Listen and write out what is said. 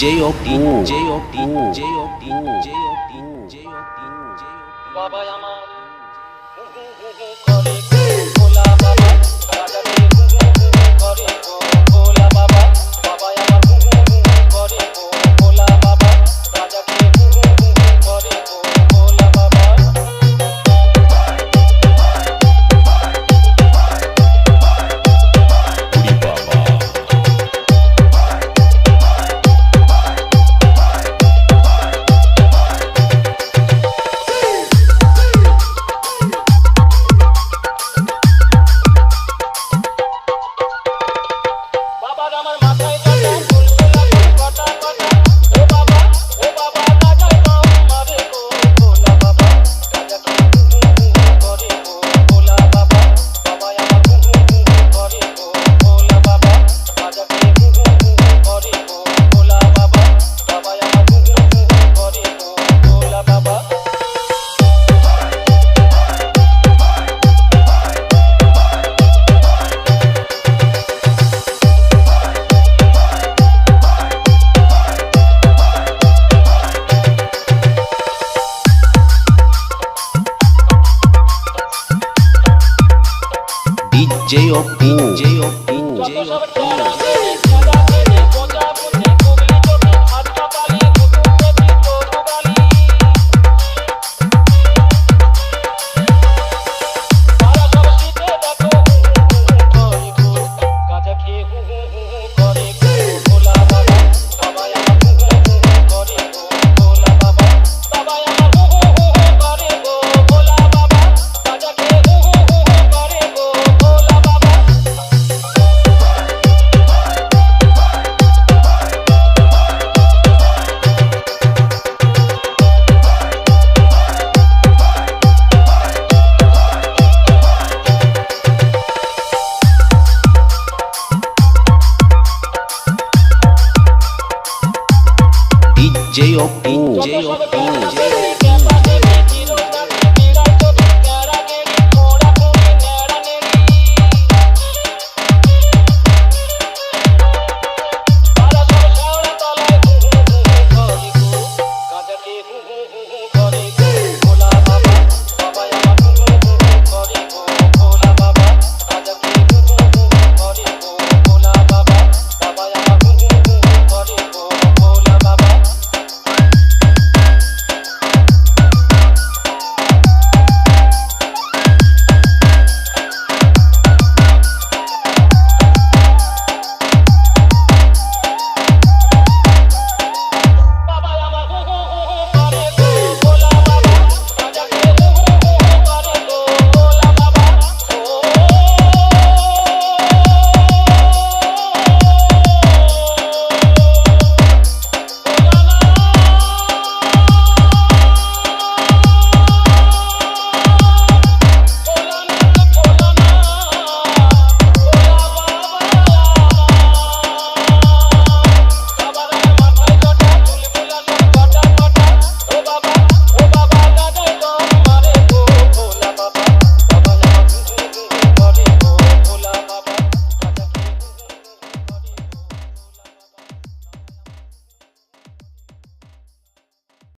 J O D J O D J O D J O D J O D J O D DJ をピン DJ をピン DJ をピン J O P J O P.